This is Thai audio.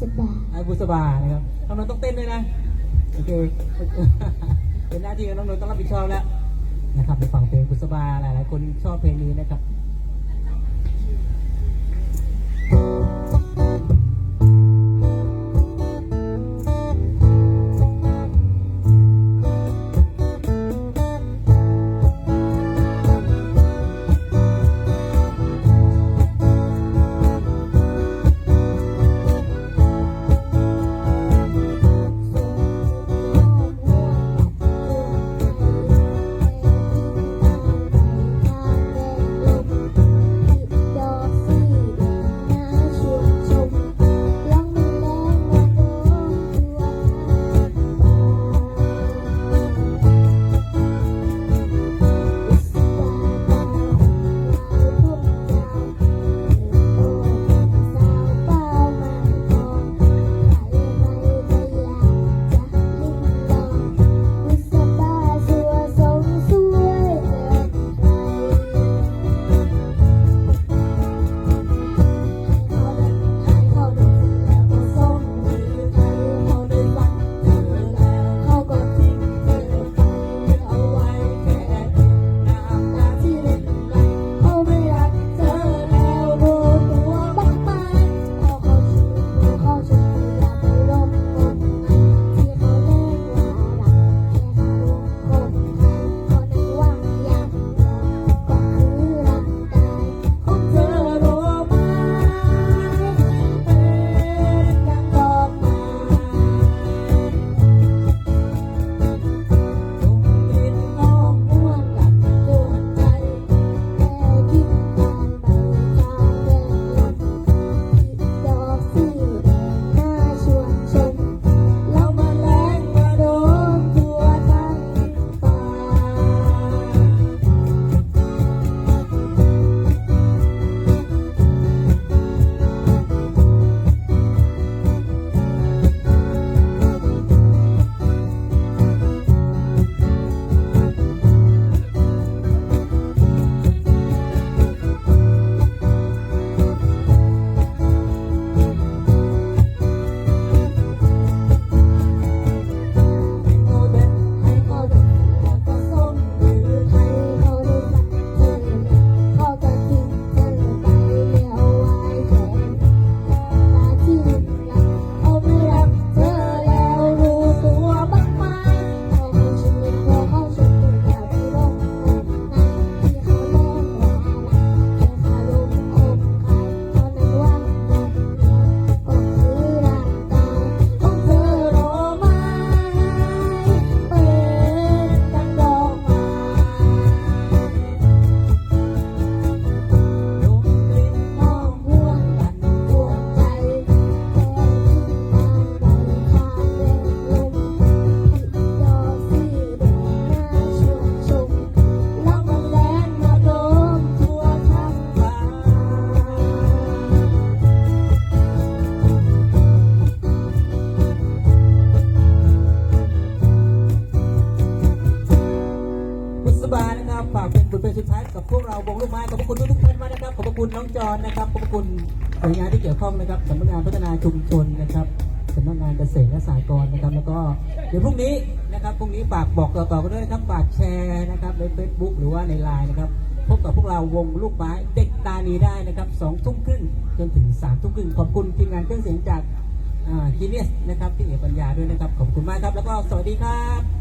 สบายอาบุษบานะครับน้องนนท์ต้องเต้นด้วยนะโอเคเป็นหน้าที่ของน้องนนท์ต้องรับผิดชอบแล้วนะครับไปฟังเพลงบุษบาหลายๆคนชอบเพลงนี้นะครับ บุษบานะครับฝากเป็นบทเพลงสุดท้ายกับพวกเราวงลูกไม้ขอบพระคุณทุกๆท่านมากนะครับขอบคุณน้องจอนนะครับขอบคุณหน่วยงานที่เกี่ยวข้องนะครับสำนักงานพัฒนาชุมชนนะครับสำนักงานเกษตรและสหกรณ์นะครับ แล้วก็เดี๋ยวพรุ่งนี้นะครับพรุ่งนี้ฝากบอกต่อๆกันด้วยนะครับฝากแชร์นะครับใน Facebook หรือว่าในไลน์นะครับพบกับพวกเราวงลูกไม้เด็กตานีได้นะครับสองทุ่มครึ่งจนถึงสามทุ่มครึ่งขอบคุณทีมงานเครื่องเสียงจากจีเนียสนะครับที่เอกปัญญาด้วยนะครับขอบคุณมากครับแล้วก็สวัสดีครับ